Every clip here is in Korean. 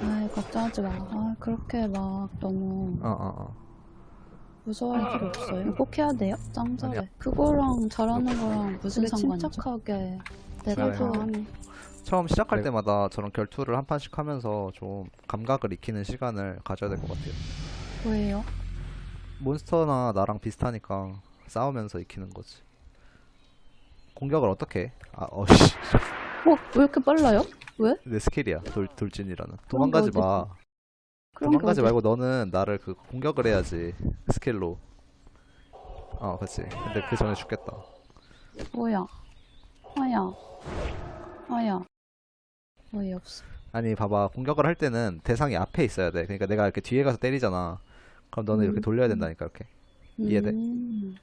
아 걱정하지 마. 아 그렇게 막 너무 어, 어, 어. 무서워할 필요 없어요. 꼭 해야 돼요? 짱 잘해. 그거랑 잘하는 거랑 무슨 상관이죠? 침착하게 내가 그래요. 좋아하는 처음 시작할 때마다 저런 결투를 한 판씩 하면서 좀 감각을 익히는 시간을 가져야 될 것 같아요. 뭐예요? 몬스터나 나랑 비슷하니까 싸우면서 익히는 거지. 공격을 어떻게 해? 아, 어씨. 어? 왜 이렇게 빨라요? 왜? 내 스킬이야. 돌, 돌진이라는. 도망가지 마. 그런 게 도망가지 말고 너는 나를 그 공격을 해야지. 스킬로. 어, 그치. 근데 그 전에 죽겠다. 뭐야? 아야. 아야. 어이 없어. 아니, 봐봐. 공격을 할 때는 대상이 앞에 있어야 돼. 그러니까 내가 이렇게 뒤에 가서 때리잖아. 그럼 너는 이렇게 음. 돌려야 된다니까, 이렇게. 이해돼? 음.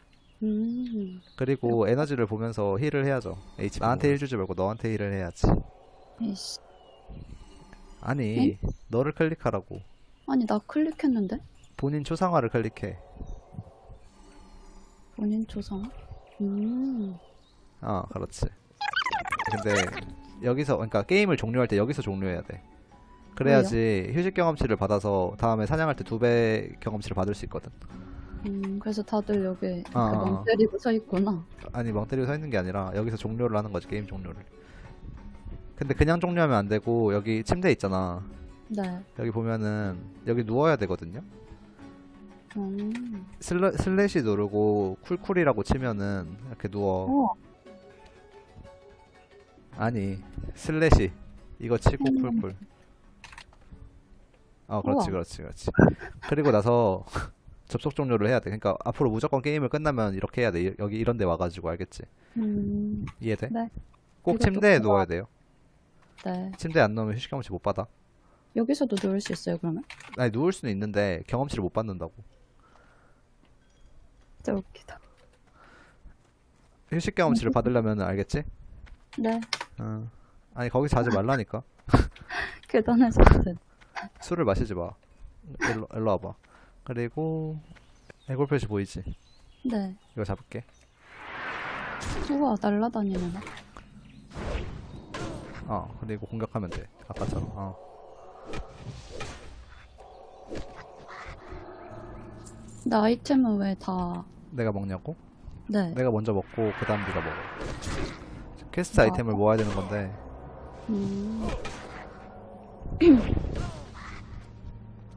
음. 그리고 에너지를 보면서 힐을 해야죠. H 나한테 힐 주지 말고 너한테 힐을 해야지. 이씨. 아니, 너를 클릭하라고. 아니 나 클릭했는데? 본인 초상화를 클릭해. 본인 조상? 음. 어, 그렇지. 근데 여기서 그러니까 게임을 종료할 때 여기서 종료해야 돼. 그래야지 휴식 경험치를 받아서 다음에 사냥할 때 두 배 경험치를 받을 수 있거든. 음. 그래서 다들 여기 아, 아, 멍 아. 때리고 서 있구나. 아니 멍 때리고 서 있는 게 아니라 여기서 종료를 하는 거지 게임 종료를. 근데 그냥 종료하면 안 되고 여기 침대 있잖아. 네. 여기 보면은 여기 누워야 되거든요. 음. 슬래, 슬래시 누르고 쿨쿨이라고 치면은 이렇게 누워. 어. 아니 슬래시 이거 치고 음. 쿨쿨. 어 그렇지 우와. 그렇지 그렇지. 그리고 나서 접속 종료를 해야 돼. 그러니까 앞으로 무조건 게임을 끝나면 이렇게 해야 돼. 이- 여기 이런 데 와가지고 알겠지? 음. 이해돼? 네. 꼭 침대에 누워야 돼요. 네. 침대에 안 누우면 휴식 경험치 못 받아. 여기서도 누울 수 있어요 그러면? 아니 누울 수는 있는데 경험치를 못 받는다고. 진짜 웃기다. 휴식 경험치를 받으려면 알겠지? 네. 어. 아니 거기 자지 말라니까. 계단에서 든. 술을 마시지 마. 일로, 일로 와봐. 그리고 애골 표시 보이지? 네. 이거 잡을게. 우와 날라다니네 나. 어, 그리고 공격하면 돼. 아까처럼. 어. 나 아이템은 왜 다? 내가 먹냐고? 네. 내가 먼저 먹고 그 다음 네가 먹어. 퀘스트 아이템을 모아야 되는 건데 음.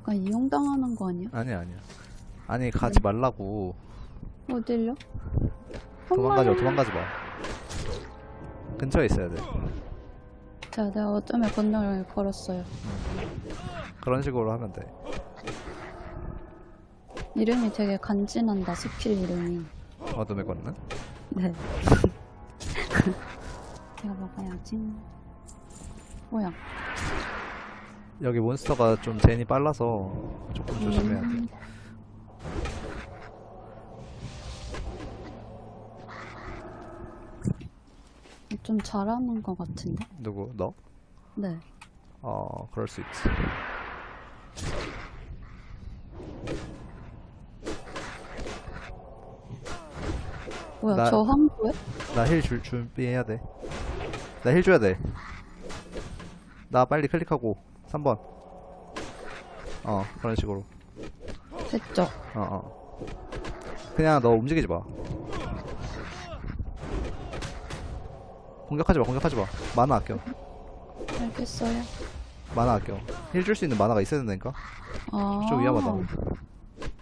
약간 이용당하는 거 아니야? 아니야 아니야. 아니 가지 말라고. 어딜요? 도망가지 마. 도망가지 마. 근처에 있어야 돼. 제가 내가 어쩌면 건너를 걸었어요. 그런 식으로 하면 돼. 이름이 되게 간지난다 스킬 이름이. 어둠의 권능? 네. 제가 먹어야지. 뭐야? 여기 몬스터가 좀 젠이 빨라서 조금 조심해야 돼. 좀 잘하는 것 같은데? 누구? 너? 네. 어, 그럴 수 있지. 뭐야, 나- 저 함부에? 나힐 줄 준비해야 돼. 나 힐 줘야 돼. 나 빨리 클릭하고 3번. 어, 그런 식으로. 됐죠? 어, 어. 그냥 너 움직이지 마. 공격하지 마, 공격하지 마. 만화 아껴. 알겠어요. 만화 아껴. 힐 줄 수 있는 만화가 있어야 된다니까? 아. 좀 위험하다.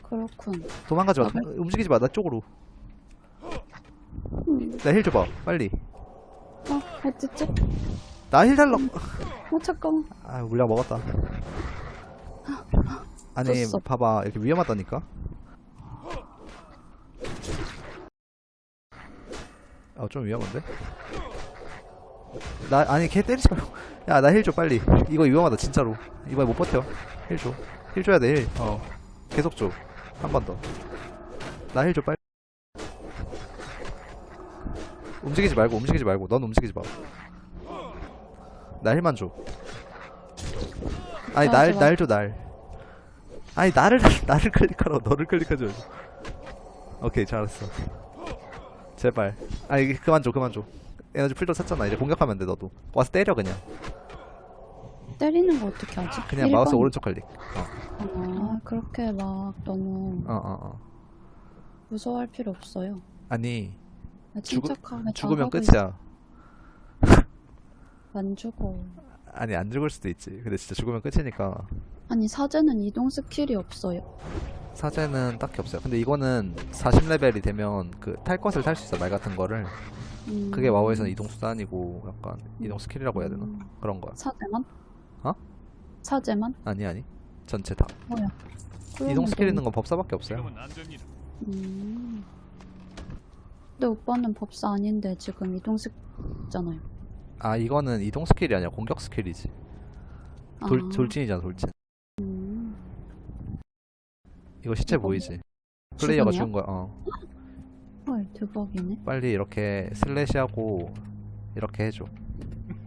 그렇군. 도망가지 마. 아, 도- 움직이지 마. 나 쪽으로. 음, 나 힐 줘봐. 빨리. 어, 어딨지? 나 힐 달라. 어, 잠깐만. 아, 물량 먹었다. 아니, 졌어. 봐봐. 이렇게 위험하다니까? 아, 좀 위험한데? 나, 아니, 걔 때리지 말고. 야, 나 힐 줘, 빨리. 이거 위험하다, 진짜로. 이번에 못 버텨. 힐 줘. 힐 줘야 돼, 힐. 어. 계속 줘. 한 번 더. 나 힐 줘, 빨리. 움직이지 말고, 움직이지 말고. 넌 움직이지 마. 나 힐만 줘. 아니, 아, 날. 날 줘, 날. 아니, 나를, 나를 클릭하라고, 너를 클릭하지 말고. 오케이, 잘했어. 제발. 아니, 그만 줘, 그만 줘. 에너지 풀도 찼잖아. 이제 공격하면 돼, 너도. 와서 때려, 그냥. 때리는 거 어떻게 하지? 그냥 마우스 1번. 오른쪽 클릭. 아, 그렇게 막 너무 어, 어, 어. 무서워할 필요 없어요. 아니, 그냥 죽으- 침착하게 다 죽으면 하고 끝이야. 있- 안 죽어. 아니, 안 죽을 수도 있지. 근데 진짜 죽으면 끝이니까. 아니 사제는 이동 스킬이 없어요. 사제는 딱히 없어요. 근데 이거는 40레벨이 되면 그 탈 것을 탈 수 있어, 말 같은 거를. 음. 그게 와우에서는 이동 수단이고 약간 이동 스킬이라고 해야 되나? 음. 그런 거야. 사제만? 어? 사제만? 아니, 아니. 전체 다. 뭐야? 이동 스킬 있는 건 법사밖에 없어요. 안 됩니다. 음. 근데 오빠는 법사 아닌데 지금 이동 스킬잖아요. 아, 이거는 이동 스킬이 아니야. 공격 스킬이지. 돌, 아. 돌진이잖아, 돌진. 음. 이거 시체 이거 보이지? 플레이어가? 죽은 거야. 어. 헐 대박이네. 빨리 이렇게 슬래시하고 이렇게 해줘.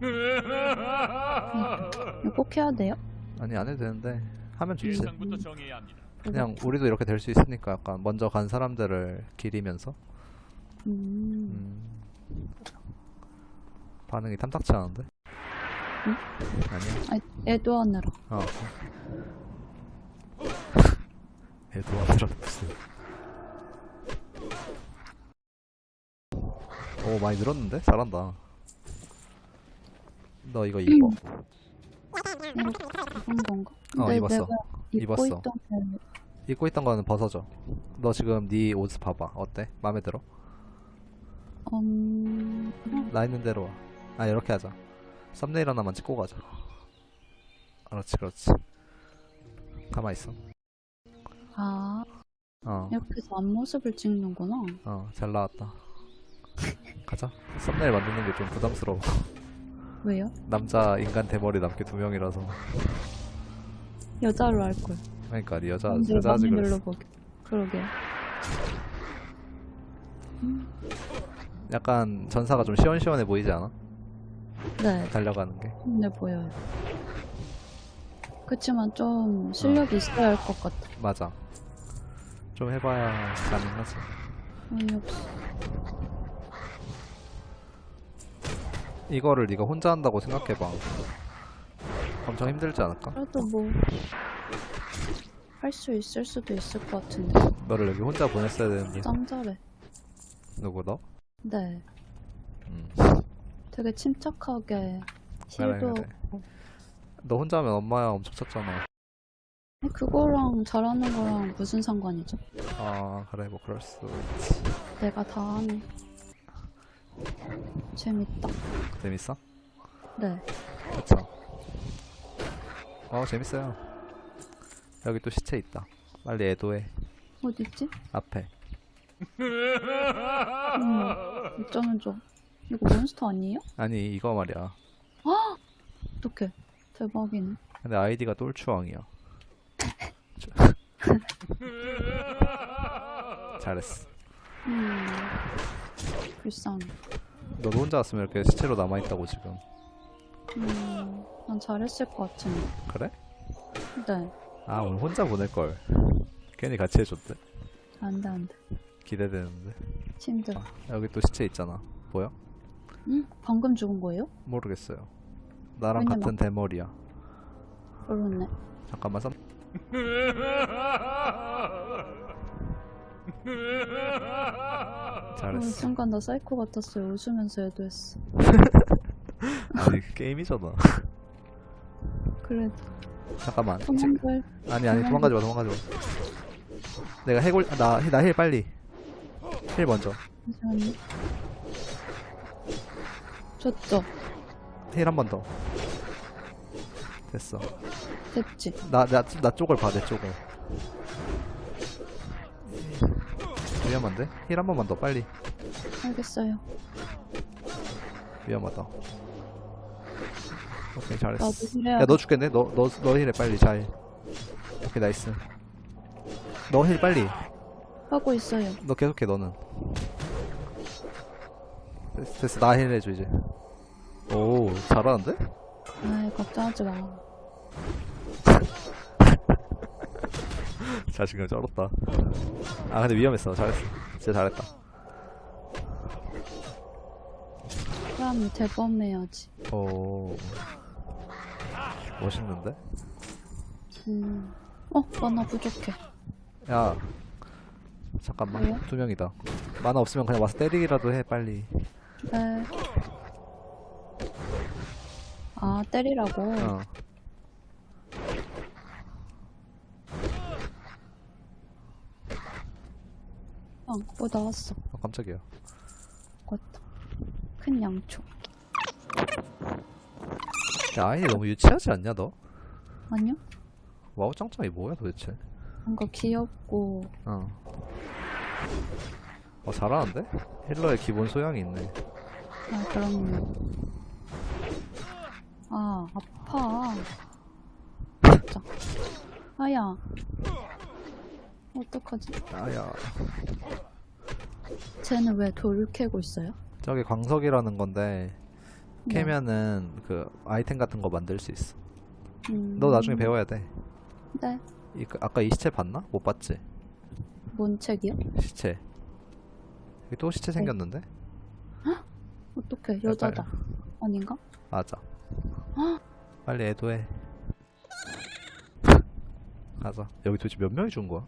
이거 꼭 해야 돼요? 아니 안 해도 되는데 하면 좋지. 예상부터 정해야 합니다. 그냥 우리도 이렇게 될 수 있으니까 약간 먼저 간 사람들을 기리면서 음. 음. 반응이 탐탁치 않은데? 응? 아니야. 아, 애도 하느라. 어. 애도 안 들었어. 오 많이 늘었는데? 잘한다. 너 이거 입어. 입은 건가? 어, 근데 입었어. 내가 입고 입었어. 있던 게 입고 있던 거는 벗어져. 너 지금 네 옷 봐봐. 어때? 마음에 들어? 음... 나 있는 대로 와. 아 이렇게 하자. 썸네일 하나만 찍고 가자. 그렇지 그렇지. 가만 있어. 아 어, 이렇게 해서 앞모습을 찍는구나. 어, 잘 나왔다. 가자. 썸네일 만드는 게 좀 부담스러워. 왜요? 남자 인간 대머리 남게 두 명이라서. 여자로 할 걸. 그러니까 네 여자 근데 여자 많이 그랬어. 눌러보게. 그러게. 약간 전사가 좀 시원시원해 보이지 않아? 네, 달려가는 게. 힘내 보여요. 그치만 좀 실력이 있어야 할 것 같아. 맞아. 좀 해봐야 가능하지. 어이없어. 이거를 네가 혼자 한다고 생각해봐. 엄청 힘들지 않을까? 그래도 뭐 할 수 있을 수도 있을 것 같은데. 너를 여기 혼자 보냈어야 되는데. 짱 잘해. 누구 너? 네, 음. 되게 침착하게 그래. 없고. 너 혼자 하면 엄마야 엄청 쳤잖아. 그거랑 잘하는 거랑 무슨 상관이죠? 아 그래 뭐 그럴 수 있지. 내가 다 하네. 재밌다. 재밌어? 네. 그쵸. 어 재밌어요. 여기 또 시체 있다. 빨리 애도해. 어딨지? 앞에. 음, 어쩌면 좀. 이거 몬스터 아니에요? 아니 이거 말이야. 어떡해. 대박이네. 근데 아이디가 똘추왕이야. 잘했어. 음. 불쌍해. 너도 혼자 왔으면 이렇게 시체로 남아있다고 지금. 음, 난 잘했을 것 같은데. 그래? 네. 아 오늘 혼자 보낼걸. 괜히 같이 해줬대. 안 돼, 안 돼. 기대되는데. 힘들어. 여기 또 시체 있잖아. 보여? 응? 방금 죽은 거예요? 모르겠어요. 나랑 왜냐면- 같은 대머리야. 그렇네. 잠깐만 썸. 어, 잘했어. 순간 나 사이코 같았어요. 웃으면서 애도했어. 아니 게임이잖아. 그래, 잠깐만. 지금- 도망갈. 아니 아니 도망가지 마 도망가지 마. 내가 해골 나나 힐 빨리. 힐 먼저. 잠시만요. 졌죠? 힐 한 번 더. 됐어. 됐지? 나나나 쪽을 봐 내 쪽을. 위험한데? 힐 한 번만 더 빨리. 알겠어요. 위험하다. 오케이 잘했어. 나도 힐해야 야 너 죽겠네. 너 너 너 힐해 빨리 잘. 오케이 나이스. 너 힐 빨리. 하고 있어요. 너 계속해 너는. 됐어, 됐어 나 힐 해줘 이제. 오 잘하는데? 아이, 걱정하지 마. 자신감 쩔었다. 아 근데 위험했어. 잘했어. 진짜 잘했다. 그럼 대범해야지. 오. 멋있는데? 음. 어, 만화 부족해. 야 잠깐만 왜요? 두 명이다 만화 없으면 그냥 와서 때리기라도 해 빨리 네. 아, 때리라고? 어 어, 뭐 나왔어. 아, 깜짝이야 맞다. 큰 양초. 야 아이디 너무 유치하지 않냐 너? 아니요? 와우 짱짱이 뭐야 도대체 뭔가 귀엽고, 어. 어 잘하는데? 힐러의 기본 소양이 있네 아, 그럼요. 아, 아파. 진짜. 아야. 어떡하지? 아야 쟤는 왜돌 캐고 있어요? 저게 광석이라는 건데 네. 캐면은 그 아이템 같은 거 만들 수 있어 음, 너 나중에 배워야 돼 네. 이, 그- 아까 이 시체 봤나? 못 봤지? 뭔 책이요? 시체 여기 또 시체 생겼는데? 어떡해. 여자다. 아닌가? 맞아 빨리 애도해 가자 여기 도대체 몇 명이 준 거야?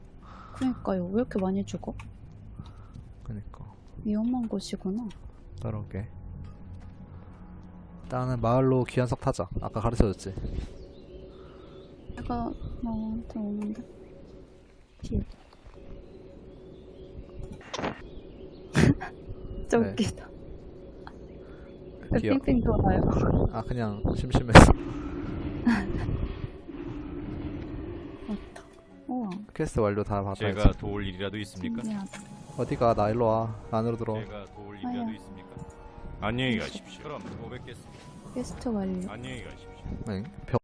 그러니까요. 왜 이렇게 많이 죽어? 그니까 위험한 곳이구나. 따라올게 일단은 마을로 귀한석 타자 아까 가르쳐줬지 내가 나한테 오는데. 길. 진짜 네. 웃기다. 왜 귀여워. 빙빙 돌아요? 아 그냥 심심해서 퀘스트 완료 다 받아야지 제가 도울 일이라도 있습니까? 신기하다. 어디가 나 일로와 안으로 들어 제가 도울 일이라도 아야. 있습니까? 안녕히 가십시오. 그럼 또 뵙겠습니다. 퀘스트 완료. 안녕히 가십시오. 응? 벽